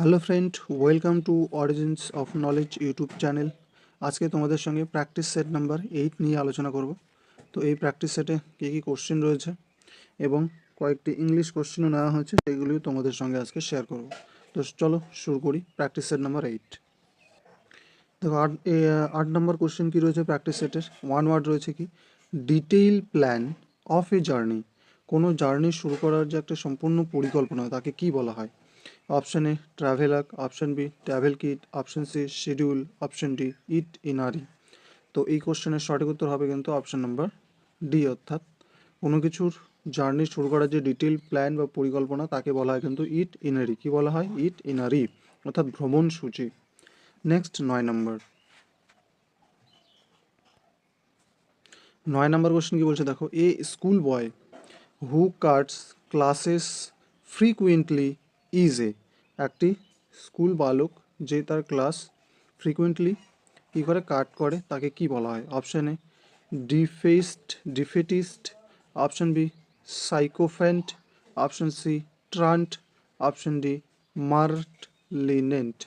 Hello friend welcome to origins of knowledge YouTube channel আজকে তোমাদের সঙ্গে প্র্যাকটিস সেট নাম্বার এইট নিয়ে আলোচনা করব। তো এই প্র্যাকটিস সেটে কী কী কোশ্চেন রয়েছে এবং কয়েকটি ইংলিশ কোশ্চেনও নেওয়া হয়েছে, সেগুলিও তোমাদের সঙ্গে আজকে শেয়ার করব। তো চলো শুরু করি প্র্যাকটিস সেট নাম্বার এইট দেখো, আট আট নম্বর কোশ্চেন কী রয়েছে প্র্যাকটিস সেটের ওয়ান ওয়ার্ড রয়েছে কি? Detail plan of a journey কোনো জার্নি শুরু করার যে একটা সম্পূর্ণ পরিকল্পনা, তাকে কি বলা হয়? Option A travelogue option B travel kit option C schedule option D itinerary তো এই কোশ্চেনের সঠিক উত্তর হবে কিন্তু অপশন নাম্বার ডি অর্থাৎ কোনো কিছুর জার্নি শুরু করার যে ডিটেল প্ল্যান বা পরিকল্পনা তাকে বলা হয় কিন্তু ইট ইনারি কি বলা হয়? ইট ইনারি অর্থাৎ ভ্রমণ সূচি। নেক্সট নয় নম্বর নয় নম্বর কোশ্চেন কি বলছে? দেখো a school boy who cuts classes frequently is a একটি স্কুল বালক যে তার ক্লাস ফ্রিকুয়েন্টলি কী করে কাট করে, তাকে কি বলা হয়? Option A defeatist defeatist option B sycophant option C truant option D mart lenient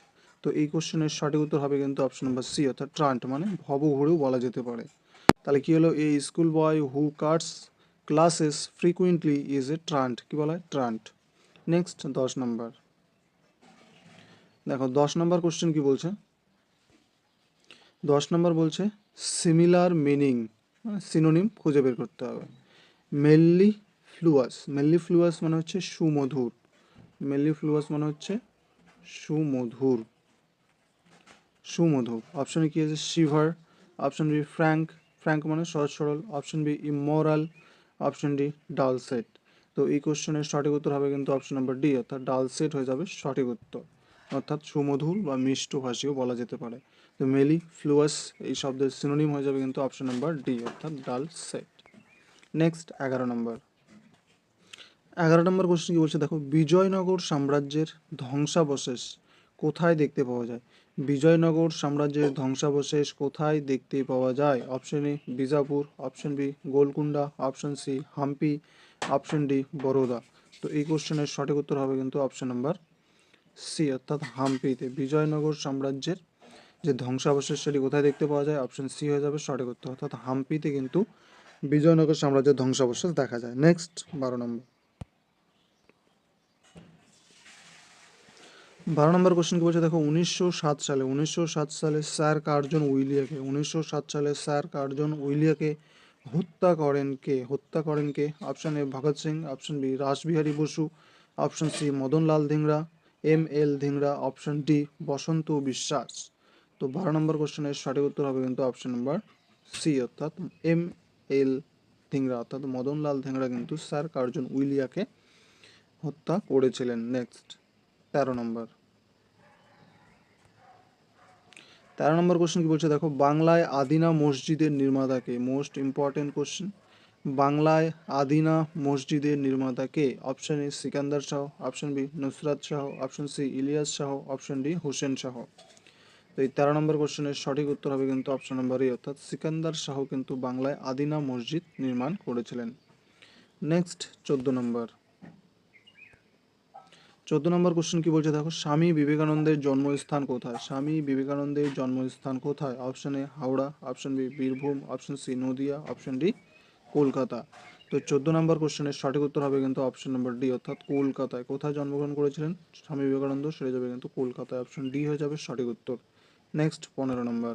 তো এই কোশ্চেনের সঠিক উত্তর হবে কিন্তু অপশন নাম্বার সি অর্থাৎ ট্রান্ট মানে ভবঘুরেও বলা যেতে পারে। তাহলে কী হলো? এই school boy who cuts classes frequently is a truant কী বলা হয়? ট্রান্ট নেক্সট দশ নম্বর দেখো, দশ নম্বর কোশ্চেন কি বলছে? দশ নম্বর বলছে সিমিলার মিনিং মানে সিনোনিম খুঁজে বের করতে হবে। মেনলি ফ্লুয়াস মেনলি ফ্লুয়াস মানে হচ্ছে সুমধুর। মেনলি ফ্লুয়াস মানে হচ্ছে সুমধুর। সুমধুর। অপশন কি আছে? Shiver option B frank frank মানে সহজ সরল option B immoral option D dulcet তো এই কোশ্চেনের সঠিক উত্তর হবে কিন্তু অপশন নাম্বার ডি অর্থাৎ ডাল সেট হয়ে যাবে সঠিক উত্তর। অর্থাৎ সুমধুর বা মিষ্টভাষীও বলা যেতে পারে। তো মেলি ফ্লুয়াস এই শব্দের সিনোনিম হয়ে যাবে কিন্তু অপশন নাম্বার ডি অর্থাৎ ডাল সেট। নেক্সট এগারো নম্বর এগারো নম্বর কোশ্চেন কি বলছে? দেখো, বিজয়নগর সাম্রাজ্যের ধ্বংসাবশেষ কোথায় দেখতে পাওয়া যায়? বিজয়নগর সাম্রাজ্যের ধ্বংসাবশেষ কোথায় দেখতে পাওয়া যায়? Option A Bijapur option B Golconda option C Hampi option D Baroda তো এই কোশ্চেনের সঠিক উত্তর হবে কিন্তু অপশন নাম্বার সি অর্থাৎ হাম্পিতে বিজয়নগর সাম্রাজ্যের যে ধ্বংসাবশেষ সেটি কোথায় দেখতে পাওয়া যায়? অপশন সি হয়ে যাবে সঠিক উত্তর, অর্থাৎ হাম্পিতে কিন্তু বিজয়নগর সাম্রাজ্যের ধ্বংসাবশেষ দেখা যায়। নেক্সট বারো নম্বর। বারো নম্বর কোশ্চেন কি বলছে? দেখো, উনিশশো সাত সালে, উনিশশো সাত সালে স্যার কার্জন উইলিয়াকে, উনিশশো সাত সালে স্যার কার্জন উইলিয়াকে হত্যা করেন কে? হত্যা করেন কে? Option A Bhagat Singh option B Rashbehari Basu option C Madanlal Dhingra M L Dhingra option D Basanta Biswas তো বারো নম্বর কোশ্চেনের সঠিক উত্তর হবে কিন্তু অপশন নাম্বার সি অর্থাৎ এম এল ধিংরা অর্থাৎ মদনলাল ধিংরা কিন্তু স্যার কার্জন উইলিয়াকে হত্যা করেছিলেন। নেক্সট তেরো নম্বর। তেরো নম্বর কোশ্চেন কি বলছে? দেখো, বাংলায় আদিনা মসজিদের নির্মাতাকে মোস্ট ইম্পর্টেন্ট কোশ্চেন বাংলায় আদিনা মসজিদের নির্মাতাকে option A Sikandar Shah. Option B Nusrat Shah. Option C Ilyas Shah. Option D Hossain Shah. তো এই তেরো নম্বর কোশ্চেনের সঠিক উত্তর হবে কিন্তু অপশন নম্বর এ অর্থাৎ সিকান্দার শাহ কিন্তু বাংলায় আদিনা মসজিদ নির্মাণ করেছিলেন। নেক্সট চোদ্দ নম্বর। চোদ্দ নম্বর কোশ্চেন কি বলছে? দেখো, স্বামী বিবেকানন্দের জন্মস্থান কোথায়? স্বামী বিবেকানন্দের জন্মস্থান কোথায়? Option A Howrah option B Birbhum option C Nadia option D Kolkata. তো চোদ্দ নম্বর কোশ্চেনের সঠিক উত্তর হবে কিন্তু অপশন নম্বর ডি অর্থাৎ কলকাতায়। কোথায় জন্মগ্রহণ করেছিলেন? স্বামী বিবেকানন্দ সেটা যাবে কিন্তু কলকাতায়। অপশন ডি হয়ে যাবে সঠিক উত্তর। নেক্সট পনেরো নম্বর।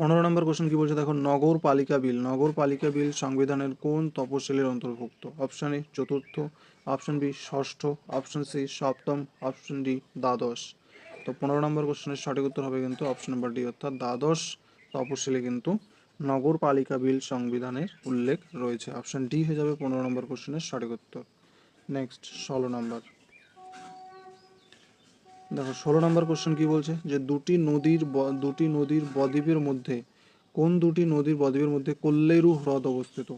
পনেরো নম্বর কোশ্চেন কি বলছে? দেখো নগর পালিকা বিল। নগর পালিকা বিল সংবিধানের কোন তপশিলের অন্তর্ভুক্ত? অপশন এ চতুর্থ। অপশন বি ষষ্ঠ। অপশন সি সপ্তম। অপশন ডি দ্বাদশ। তো পনেরো নম্বর কোশ্চেনের সঠিক উত্তর হবে কিন্তু অপশন নম্বর ডি অর্থাৎ দ্বাদশ তপশিলে কিন্তু নগরপালিকা বিল সংবিধানের উল্লেখ রয়েছে। অপশন ডি হয়ে যাবে পনেরো নম্বর কোশ্চেনের সঠিক উত্তর। নেক্সট ষোলো নম্বর। দেখো, ষোলো নম্বর কোশ্চেন কি বলছে? যে দুটি নদীর দুটি নদীর বদ্বীপের মধ্যে, কোন দুটি নদীর বদ্বীপের মধ্যে কল্লেরু হ্রদ অবস্থিত?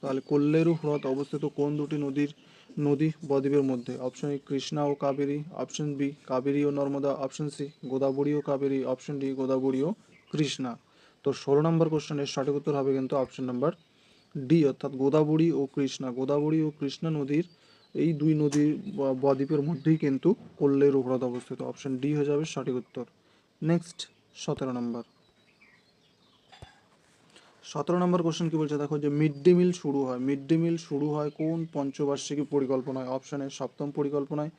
তাহলে কল্লেরু হ্রদ অবস্থিত কোন দুটি নদীর, নদী বদ্বীপের মধ্যে? অপশন এ কৃষ্ণা ও কাবেরী। অপশন বি কাবেরী ও নর্মদা। অপশন সি গোদাবরী ও কাবেরী। অপশন ডি গোদাবরী ও কৃষ্ণা। তো ষোলো নম্বর কোশ্চেনের সঠিক উত্তর হবে কিন্তু অপশন নাম্বার ডি অর্থাৎ গোদাবরী ও কৃষ্ণা। গোদাবরী ও কৃষ্ণা নদীর এই দুই নদী বা বদ্বীপের মধ্যেই কিন্তু কোল্লের উপহ্রদ অবস্থিত। অপশন ডি হয়ে যাবে সঠিক উত্তর। নেক্সট সতেরো নম্বর। সতেরো নম্বর কোশ্চেন কি বলছে? দেখো যে মিড ডে মিল শুরু হয়। মিড ডে মিল শুরু হয় কোন পঞ্চবার্ষিকী পরিকল্পনায়? অপশন এ সপ্তম পরিকল্পনায়।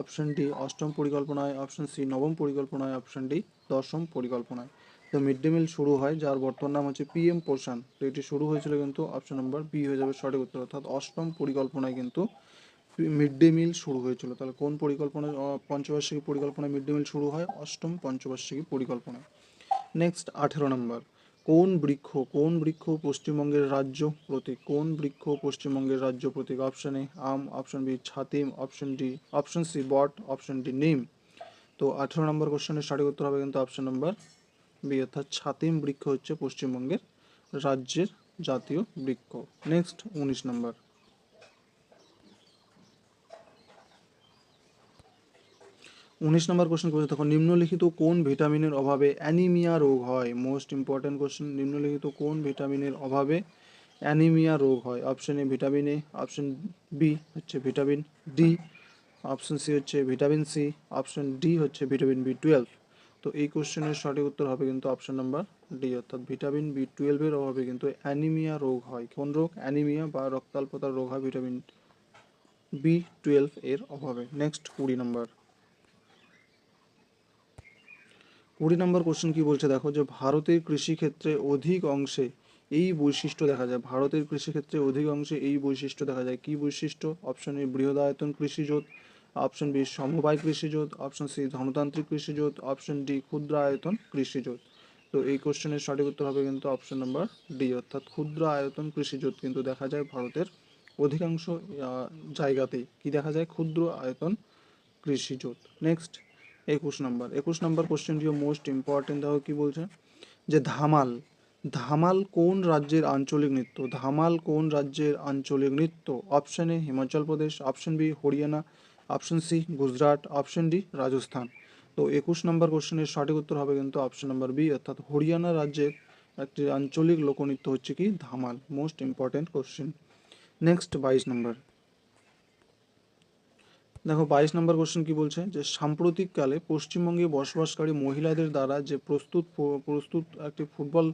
অপশন ডি অষ্টম পরিকল্পনায়। অপশন সি নবম পরিকল্পনায়। অপশন ডি দশম পরিকল্পনায়। তো মিড ডে মিল শুরু হয়, যার বর্তমান নাম হচ্ছে পিএম পোষণ তো এটি শুরু হয়েছিল কিন্তু অপশন নম্বর বি হয়ে যাবে সঠিক উত্তর। অর্থাৎ অষ্টম পরিকল্পনায় কিন্তু মিড ডে মিল শুরু হয়েছিল। তাহলে কোন পরিকল্পনায় আহ, পঞ্চবার্ষিকী পরিকল্পনায় মিড ডে মিল শুরু হয়? অষ্টম পঞ্চবার্ষিকী পরিকল্পনায় নেক্সট আঠেরো নম্বর কোন বৃক্ষ কোন বৃক্ষ পশ্চিমবঙ্গের রাজ্য প্রতীক? কোন বৃক্ষ পশ্চিমবঙ্গের রাজ্য প্রতীক? অপশন এ আম। অপশন বি ছাতিম অপশন ডি অপশন সি বট। অপশন ডি নিম। তো আঠেরো নম্বর কোশ্চেনের সঠিক উত্তর হবে কিন্তু অপশন নম্বর বি অর্থাৎ ছাতিম বৃক্ষ হচ্ছে পশ্চিমবঙ্গের রাজ্যের জাতীয় বৃক্ষ। নেক্সট উনিশ নম্বর উনিশ নম্বর কোশ্চেন করছে তখন নিম্নলিখিত কোন ভিটামিনের অভাবে অ্যানিমিয়া রোগ হয়? মোস্ট ইম্পর্টেন্ট কোশ্চেন নিম্নলিখিত কোন ভিটামিনের অভাবে অ্যানিমিয়া রোগ হয়? Option A vitamin A option B হচ্ছে ভিটামিন ডি অপশন সি হচ্ছে ভিটামিন সি অপশন ডি হচ্ছে ভিটামিন বি টুয়েলভ তো এই কোশ্চেনের সঠিক উত্তর হবে কিন্তু অপশন নাম্বার ডি অর্থাৎ ভিটামিন বি টুয়েলভের অভাবে কিন্তু অ্যানিমিয়া রোগ হয়। কোন রোগ? অ্যানিমিয়া বা রক্তাল্পতার রোগ হয় ভিটামিন বি টুয়েলভ এর অভাবে। নেক্সট কুড়ি নম্বর। কুড়ি নম্বর কোশ্চেন কি বলছে? দেখো যে ভারতের কৃষিক্ষেত্রে অধিক অংশে এই বৈশিষ্ট্য দেখা যায়। ভারতের কৃষিক্ষেত্রে অধিক অংশে এই বৈশিষ্ট্য দেখা যায়। কি বৈশিষ্ট্য? অপশন এ বৃহদায়তন কৃষিজোত অপশন বি সমবায় কৃষিজোত অপশন সি ধনতান্ত্রিক কৃষিজোত অপশন ডি ক্ষুদ্র আয়তন কৃষিজোত। তো এই কোশ্চেনের সঠিক উত্তর হবে কিন্তু অপশন নাম্বার ডি অর্থাৎ ক্ষুদ্র আয়তন কৃষিজোত কিন্তু দেখা যায় ভারতের অধিকাংশ জায়গাতেই। কি দেখা যায়? ক্ষুদ্র আয়তন কৃষিজোত। নেক্সট একুশ নম্বর। একুশ নম্বর কোশ্চেনটিও মোস্ট ইম্পর্টেন্ট দেখো কি বলছে? যে ধামাল ধামাল কোন রাজ্যের আঞ্চলিক নৃত্য? ধামাল কোন রাজ্যের আঞ্চলিক নৃত্য? Option A Himachal Pradesh option B Haryana option C Gujarat option D Rajasthan. তো একুশ নম্বর কোশ্চেনের সঠিক উত্তর হবে কিন্তু অপশন নাম্বার বি অর্থাৎ হরিয়ানা রাজ্যের একটি আঞ্চলিক লোকনৃত্য হচ্ছে কি? Dhamal most important question next বাইশ নম্বর। দেখো বাইশ নম্বর কোশ্চেন কি বলছে? যে সাম্প্রতিককালে পশ্চিমবঙ্গে বসবাসকারী মহিলাদের দ্বারা যে প্রস্তুত প্রস্তুত একটি ফুটবল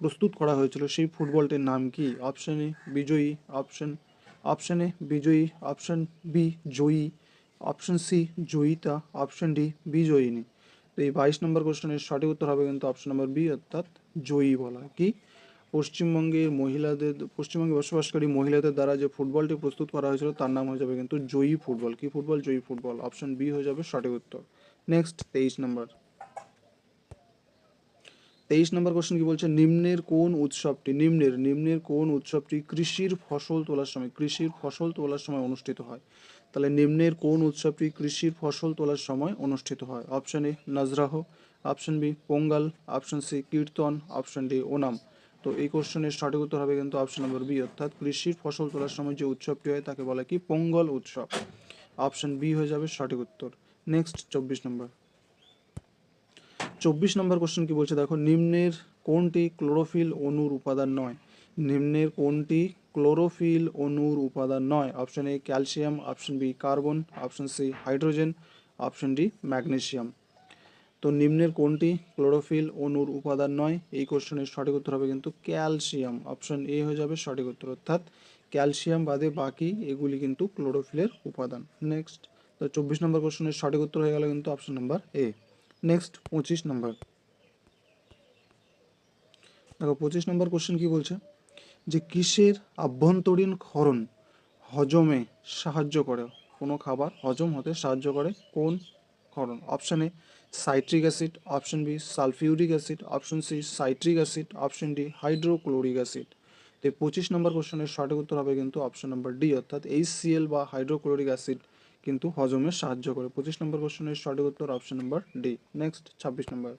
প্রস্তুত করা হয়েছিল, সেই ফুটবলটির নাম কি? অপশন এ বিজয়ী অপশন অপশন এ বিজয়ী অপশন বি জয়ী অপশন সি জয়িতা অপশন ডি বিজয়িনী। তো এই বাইশ নম্বর কোশ্চেনের সঠিক উত্তর হবে কিন্তু অপশন নম্বর বি অর্থাৎ জয়ী বলা। কি? পশ্চিমবঙ্গের মহিলাদের, পশ্চিমবঙ্গে বসবাসকারী মহিলাদের দ্বারা যে ফুটবলটি প্রস্তুত করা হয়েছিল তার নাম হয়ে যাবে কিন্তু জয়ী ফুটবল। কি ফুটবল? জয়ী ফুটবল। অপশন বি হয়ে যাবে সঠিক উত্তর। নেক্সট তেইশ নম্বর তেইশ নম্বর কোশ্চেন কি বলছে? নিম্নের কোন উৎসবটি, নিম্নের নিম্নের কোন উৎসবটি কৃষির ফসল তোলার সময়, কৃষির ফসল তোলার সময় অনুষ্ঠিত হয়? তাহলে নিম্নের কোন উৎসবটি কৃষির ফসল তোলার সময় অনুষ্ঠিত হয়? Option A নজরাহ। Option B Pongal. Option C Kirtan. Option D Onam. তো এই কোশ্চেনের সঠিক উত্তর হবে কিন্তু অপশন নম্বর বি অর্থাৎ কৃষির ফসল তোলার সময় যে উৎসবটি হয় তাকে বলে কি? পোঙ্গল উৎসব। অপশন বি হয়ে যাবে সঠিক উত্তর। নেক্সট চব্বিশ নম্বর চব্বিশ নম্বর কোশ্চেন কি বলছে? দেখো, নিম্নের কোনটি ক্লোরোফিল অণুর উপাদান নয়? নিম্নের কোনটি ক্লোরোফিল অণুর উপাদান নয়? Option A calcium option B carbon option C hydrogen option D magnesium তো নিম্নের কোনটি? ক্লোরোফিল অণুর উপাদান নয়। এই কোশ্চেনের সঠিক উত্তর হবে কিন্তু ক্যালসিয়াম। অপশন এ হয়ে যাবে সঠিক উত্তর। অর্থাৎ ক্যালসিয়াম বাদে বাকি এগুলি কিন্তু ক্লোরোফিলের উপাদান। নেক্সট তো চব্বিশ নম্বর কোশ্চেনের সঠিক উত্তর হয়ে গেল কিন্তু অপশন নাম্বার এ। নেক্সট পঁচিশ নম্বর। দেখো, পঁচিশ নম্বর কোশ্চেন কি বলছে? যে কিসের আভ্যন্তরীণ ক্ষরণ হজমে সাহায্য করে? কোনো খাবার হজম হতে সাহায্য করে কোন ক্ষরণ? Option citric acid, option B sulphuric acid, option C citric acid, option D hydrochloric acid. তো এই পঁচিশ নম্বর কোশ্চেনের সঠিক উত্তর হবে কিন্তু অপশন নাম্বার ডি, অর্থাৎ এইচসিএল বা হাইড্রোক্লোরিক অ্যাসিড কিন্তু হজমে সাহায্য করে। পঁচিশ নম্বর কোশ্চেনের সঠিক উত্তর অপশন নাম্বার ডি। নেক্সট, ছাব্বিশ নম্বর।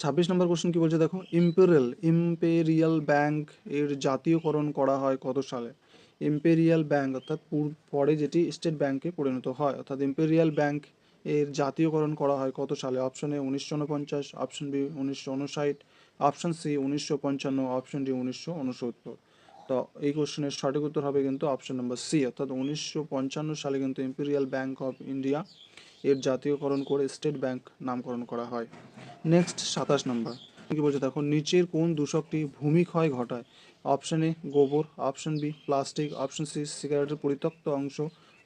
ছাব্বিশ নম্বর কোশ্চেন কি বলছে দেখো? ইম্পেরিয়াল ইম্পেরিয়াল ব্যাংক এর জাতীয়করণ করা হয় কত সালে? ইম্পেরিয়াল ব্যাংক অর্থাৎ পূর- যেটি স্টেট ব্যাংকে পরিণত হয়। অর্থাৎ ইম্পেরিয়াল ব্যাংক এর জাতীয়করণ করা হয় কত সালে? অপশন এ উনিশশো উনপঞ্চাশ অপশন বি উনিশশো উনষাট অপশন সি উনিশশো পঞ্চান্ন অপশন ডি উনিশশো উনসত্তর। তো এই কোশ্চেনের সঠিক উত্তর হবে কিন্তু অপশন নম্বর সি অর্থাৎ উনিশশো পঞ্চান্ন সালে কিন্তু ইম্পেরিয়াল ব্যাংক অফ ইন্ডিয়া এর জাতীয়করণ করে স্টেট ব্যাংক নামকরণ করা হয়। নেক্সট সাতাশ নম্বর কি বলছে, দেখো, নিচের কোন দূষকটি ভূমিক্ষয় ঘটায়? অপশন এ গোবর, option B plastic, option C সিগারেটের পরিত্যক্ত অংশ,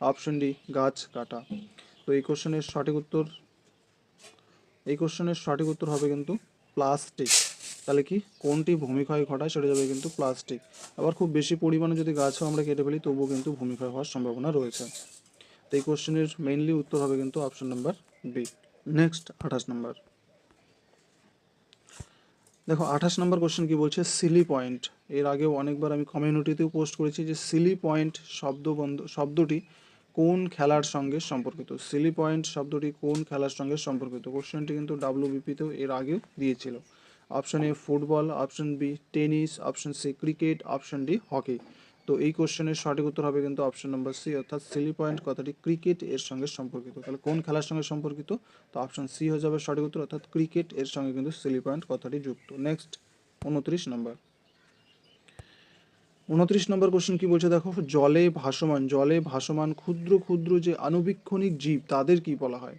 অপশন ডি গাছ কাটা। তো এই কোশ্চেনের সঠিক উত্তর, এই কোশ্চেনের সঠিক উত্তর হবে কিন্তু প্লাস্টিক। তাহলে কি কোনটি ভূমিক্ষয় ঘটায় সেটা যাবে কিন্তু প্লাস্টিক। আবার খুব বেশি পরিমাণে যদি গাছও আমরা কেটে ফেলি, তবুও কিন্তু ভূমিক্ষয় হওয়ার সম্ভাবনা রয়েছে। তো এই কোশ্চেনের মেইনলি উত্তর হবে কিন্তু অপশন নাম্বার বি। নেক্সট আঠাশ নাম্বার। দেখো, আঠাশ নম্বর কোশ্চেন কি বলছে? সিলি পয়েন্ট এর আগেও অনেকবার আমি কমিউনিটিতেও পোস্ট করেছি যে সিলি পয়েন্ট শব্দ বন্ধ, শব্দটি কোন খেলার সঙ্গে সম্পর্কিত? সিলি পয়েন্ট শব্দটি কোন খেলার সঙ্গে সম্পর্কিত? কোশ্চেনটি কিন্তু ডাব্লিউবিপিতেও এর আগেও দিয়েছিল। Option A football option B tennis option C cricket option D hockey তো এই কোশ্চেনের সঠিক উত্তর হবে কিন্তু অপশন নম্বর সি অর্থাৎ সিলি পয়েন্ট কথাটি ক্রিকেট এর সঙ্গে সম্পর্কিত। তাহলে কোন খেলার সঙ্গে সম্পর্কিত? তো অপশন সি হয়ে যাবে সঠিক উত্তর, অর্থাৎ ক্রিকেট এর সঙ্গে কিন্তু সিলি পয়েন্ট কথাটি যুক্ত। নেক্সট উনত্রিশ নম্বর উনত্রিশ নম্বর কোশ্চেন কি বলছে দেখো? জলে ভাসমান জলে ভাসমান ক্ষুদ্র ক্ষুদ্র যে আনুবীক্ষণিক জীব, তাদের কি বলা হয়?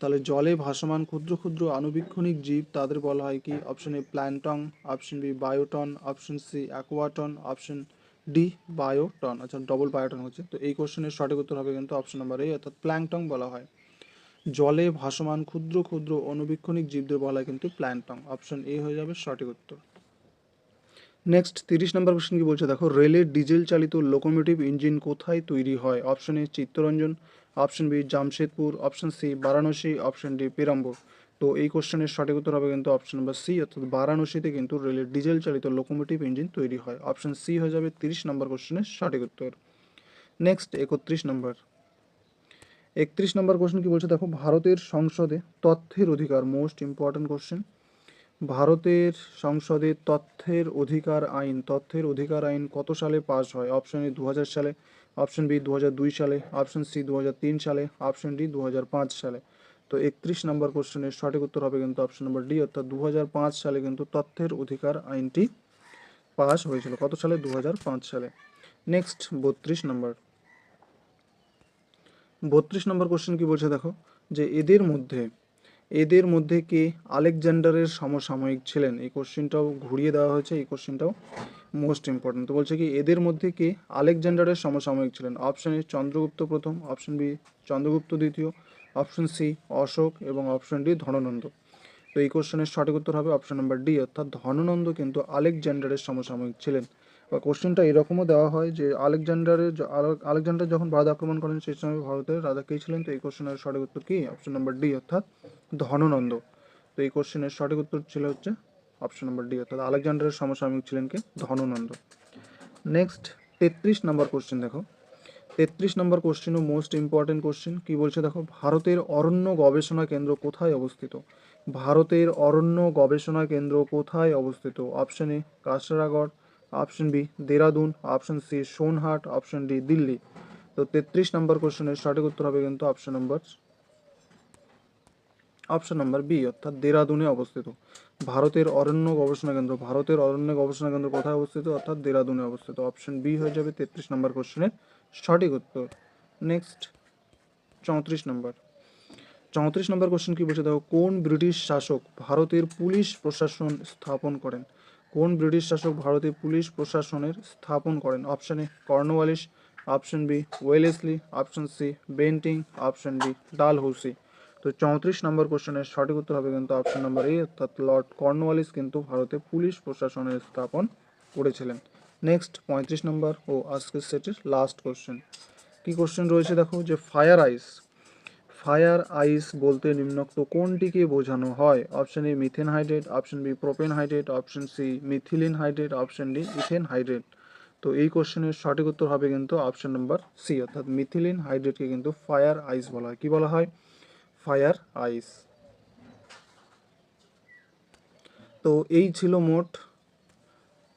তাহলে জলে ভাসমান ক্ষুদ্র ক্ষুদ্র আনুবীক্ষণিক জীব, তাদের বলা হয় কি? Option A plankton option B বায়োটন option C অ্যাকোয়াটন অপশন ডি বায়োটন আচ্ছা ডবল বায়োটন হচ্ছে। তো এই কোশ্চেনের সঠিক উত্তর হবে কিন্তু অপশন নাম্বার এ অর্থাৎ প্ল্যাংটন বলা হয়। জলে ভাসমান ক্ষুদ্র ক্ষুদ্র অনুবীক্ষণিক জীবদের বলা হয় কিন্তু প্ল্যান্টন অপশন এ হয়ে যাবে সঠিক উত্তর। নেক্সট তিরিশ নম্বর কোশ্চেন কি বলছে? দেখো, রেলের ডিজেল চালিত লোকোমোটিভ ইঞ্জিন কোথায় তৈরি হয়? Option A Chittaranjan option B Jamshedpur option C Varanasi option D Perambur. তো এই কোশ্চেনের সঠিক উত্তর হবে কিন্তু অপশন নাম্বার সি অর্থাৎ বারাণসীতে কিন্তু রেলের ডিজেল চালিত লোকোমোটিভ ইঞ্জিন তৈরি হয়। অপশন সি হয়ে যাবে তিরিশ নম্বর কোশ্চেনের সঠিক উত্তর। নেক্সট একত্রিশ নম্বর একত্রিশ নম্বর কোশ্চেন কি বলছে? দেখো, ভারতের সংসদে তথ্যের অধিকার মোস্ট ইম্পর্ট্যান্ট কোশ্চেন ভারতের সংসদে তথ্যের অধিকার আইন, তথ্যের অধিকার আইন কত সালে পাস হয়? অপশন এ দু হাজার সালে অপশন বি দু হাজার দুই সালে অপশন সি দু হাজার তিন সালে অপশন ডি দু হাজার পাঁচ সালে। তো একত্রিশ নম্বর কোশ্চেনের সঠিক উত্তর হবে কিন্তু অপশন নম্বর ডি অর্থাৎ দু হাজার পাঁচ সালে কিন্তু তথ্যের অধিকার আইনটি পাস হয়েছিল। কত সালে? দু হাজার পাঁচ সালে। নেক্সট বত্রিশ নম্বর। বত্রিশ নম্বর কোশ্চেন কি বলছে দেখো? যে এদের মধ্যে এদের মধ্যে কে আলেকজান্ডারের সমসাময়িক ছিলেন? এই কোশ্চেনটাও ঘুরিয়ে দেওয়া হয়েছে, এই কোশ্চেনটাও মোস্ট ইম্পর্টেন্ট তো বলছে কি, এদের মধ্যে কে আলেকজান্ডারের সমসাময়িক ছিলেন? অপশন এ চন্দ্রগুপ্ত প্রথম অপশন বি চন্দ্রগুপ্ত দ্বিতীয় অপশন সি, অশোক এবং অপশন ডি, ধননন্দ। তো এই কোশ্চেনের সঠিক উত্তর হবে অপশন নাম্বার ডি, অর্থাৎ ধননন্দ কিন্তু আলেকজান্ডারের সমসাময়িক ছিলেন। বা কোশ্চেনটা এরকমও দেওয়া হয় যে আলেকজান্ডারের আলেকজান্ডার যখন ভারত আক্রমণ করেন, সেই সময় ভারতের রাজা কে ছিলেন? তো এই কোশ্চেনের সঠিক উত্তর কি? অপশন নাম্বার ডি, অর্থাৎ ধননন্দ। তো এই কোশ্চেনের সঠিক উত্তর ছিল হচ্ছে অপশন নাম্বার ডি, অর্থাৎ আলেকজান্ডারের সমসাময়িক ছিলেন কে? ধননন্দ। নেক্সট তেত্রিশ নম্বর কোশ্চেন দেখো। তেত্রিশ নম্বর কোশ্চেনও মোস্ট ইম্পর্টেন্ট কোশ্চেন কি বলছে দেখো, ভারতের অরণ্য গবেষণা কেন্দ্র কোথায় অবস্থিত? ভারতের অরণ্য গবেষণা কেন্দ্র কোথায় অবস্থিত? Option A Kasaragod option B Dehradun option C Sonhat option D Delhi. তো তেত্রিশ নম্বর কোশ্চেনের সঠিক উত্তর হবে কিন্তু অপশন নম্বর অপশন নাম্বার বি অর্থাৎ দেরাদুনে অবস্থিত। ভারতের অরণ্য গবেষণা কেন্দ্র, ভারতের অরণ্য গবেষণা কেন্দ্র কোথায় অবস্থিত? অর্থাৎ দেরাদুনে অবস্থিত। অপশন বি হয়ে যাবে তেত্রিশ নম্বর কোশ্চেনের সঠিক উত্তর। নেক্সট চৌত্রিশ নম্বর। চৌত্রিশ নম্বর কোশ্চেন কি বলছে? দেখো, কোন ব্রিটিশ শাসক ভারতের পুলিশ প্রশাসন স্থাপন করেন? কোন ব্রিটিশ শাসক ভারতের পুলিশ প্রশাসনের স্থাপন করেন? Option A Cornwallis option B Wellesley option C Bentinck option D Dalhousie তো চৌত্রিশ নম্বর কোশ্চেনের সঠিক উত্তর হবে কিন্তু অপশন নম্বর এ অর্থাৎ লর্ড কর্নওয়ালিস কিন্তু ভারতে পুলিশ প্রশাসনের স্থাপন করেছিলেন। নেক্সট পঁয়ত্রিশ নম্বর ও আজকের সেটের লাস্ট কোশ্চেন কি কোশ্চেন রয়েছে দেখো? যে ফায়ার আইস ফায়ার আইস বলতে নিম্নোক্ত কোনটিকে বোঝানো হয়? Option A methane hydrate option B propane hydrate option C methylene hydrate option D ethane hydrate তো এই কোশ্চেনের সঠিক উত্তর হবে কিন্তু অপশন নাম্বার সি অর্থাৎ মিথিলিন হাইড্রেটকে কিন্তু ফায়ার আইস বলা হয়। কি বলা হয়? ফায়ার আইস তো এই ছিল মোট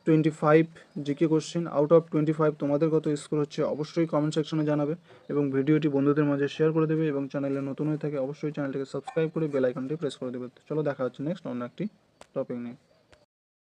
twenty five GK question out of twenty five তোমাদের কত স্কোর হচ্ছে অবশ্যই কমেন্ট সেকশনে জানাবে এবং ভিডিওটি বন্ধুদের মাঝে শেয়ার করে দেবে এবং চ্যানেলে নতুন হয়ে থাকে অবশ্যই চ্যানেলটিকে সাবস্ক্রাইব করে বেল প্রেস করে দেবে। চলো দেখা হচ্ছে নেক্সট অন্য একটি টপিক নিয়ে।